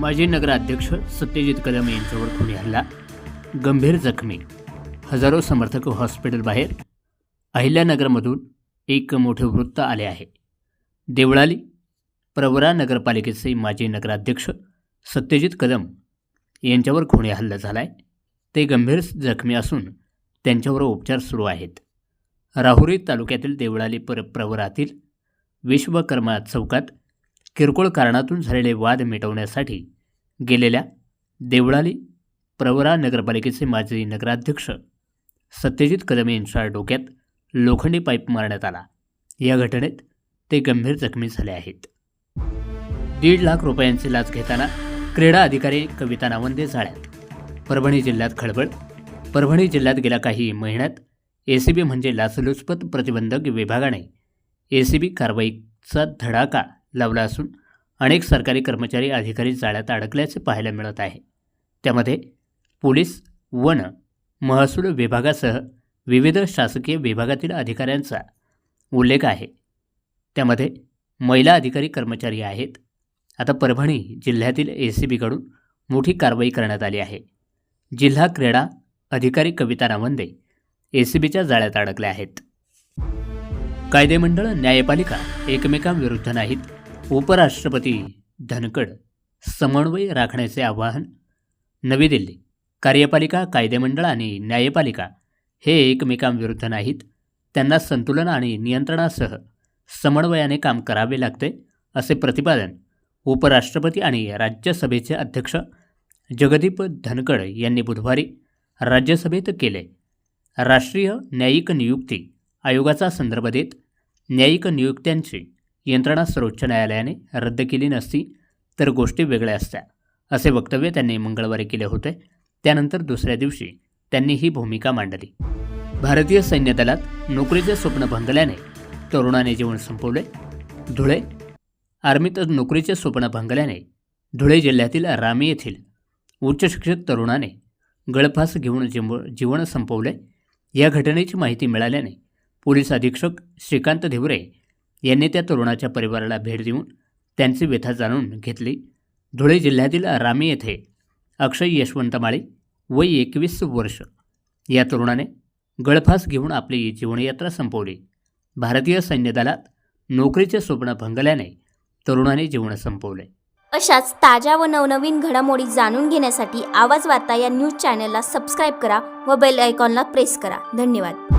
माजी नगराध्यक्ष सत्यजित कदम यांच्यावर खुनी हल्ला गंभीर जखमी हजारो समर्थक हॉस्पिटलबाहेर अहिल्यानगरमधून एक मोठे वृत्त आले आहे. देवळाली प्रवरा नगरपालिकेचे माजी नगराध्यक्ष सत्यजित कदम यांच्यावर खुणे हल्ला झाला आहे ते गंभीर जखमी असून त्यांच्यावर उपचार सुरू आहेत. राहुरी तालुक्यातील देवळाली पर प्रवरातील विश्वकर्मा चौकात किरकोळ कारणातून झालेले वाद मिटवण्यासाठी गेलेल्या देवळाली प्रवरा नगरपालिकेचे माजी नगराध्यक्ष सत्यजित कदम यांच्या डोक्यात लोखंडी पाईप मारण्यात आला. या घटनेत ते गंभीर जखमी झाले आहेत. दीड लाख रुपयांची लाच घेताना क्रीडा अधिकारी कविता नावंदे जाळ्यात परभणी जिल्ह्यात खळबळ परभणी जिल्ह्यात गेल्या काही महिन्यात ए सी बी म्हणजे लाचलुचपत प्रतिबंधक विभागाने ए सी बी कारवाईचा धडाका लावला असून अनेक सरकारी कर्मचारी अधिकारी जाळ्यात अडकल्याचे पाहायला मिळत आहे. त्यामध्ये पोलीस वन महसूल विभागासह विविध शासकीय विभागातील अधिकाऱ्यांचा उल्लेख आहे. त्यामध्ये महिला अधिकारी कर्मचारी आहेत. आता परभणी जिल्ह्यातील ए सी बीकडून मोठी कारवाई करण्यात आली आहे. जिल्हा क्रीडा अधिकारी कविता रावंदे ए सी बीच्या जाळ्यात अडकल्या आहेत. कायदेमंडळ न्यायपालिका एकमेकांविरुद्ध नाहीत. उपराष्ट्रपती धनकड समन्वय राखण्याचे आवाहन नवी दिल्ली कार्यपालिका कायदेमंडळ आणि न्यायपालिका हे एकमेकांविरुद्ध नाहीत. त्यांना संतुलन आणि नियंत्रणासह समन्वयाने काम करावे लागते असे प्रतिपादन उपराष्ट्रपती आणि राज्यसभेचे अध्यक्ष जगदीप धनकड यांनी बुधवारी राज्यसभेत केले. राष्ट्रीय न्यायिक नियुक्ती आयोगाचा संदर्भ देत न्यायिक नियुक्त्यांची यंत्रणा सर्वोच्च न्यायालयाने रद्द केली नसती तर गोष्टी वेगळ्या असत्या असे वक्तव्य त्यांनी मंगळवारी केले होते. त्यानंतर दुसऱ्या दिवशी त्यांनी ही भूमिका मांडली. भारतीय सैन्य दलात नोकरीचे स्वप्न भंगल्याने तरुणाने जीवन संपवले. धुळे आर्मीत नोकरीचे स्वप्न भंगल्याने धुळे जिल्ह्यातील रामी येथील उच्च शिक्षित तरुणाने गळफास घेऊन जीव जीवन संपवले. या घटनेची माहिती मिळाल्याने पोलीस अधीक्षक श्रीकांत धिवरे यांनी त्या तरुणाच्या परिवाराला भेट देऊन त्यांची व्यथा जाणून घेतली. धुळे जिल्ह्यातील रामी येथे अक्षय यशवंत माळी वय एकवीस वर्ष. या तरुणाने गळफास घेऊन आपली जीवनयात्रा संपवली. भारतीय सैन्य दलात नोकरीचे स्वप्न भंगल्याने तरुणाने जीवन संपवले. अशाच ताज्या व नवनवीन घडामोडी जाणून घेण्यासाठी आवाज वार्ता या न्यूज चॅनलला सबस्क्राईब करा व बेल आयकॉनला प्रेस करा. धन्यवाद.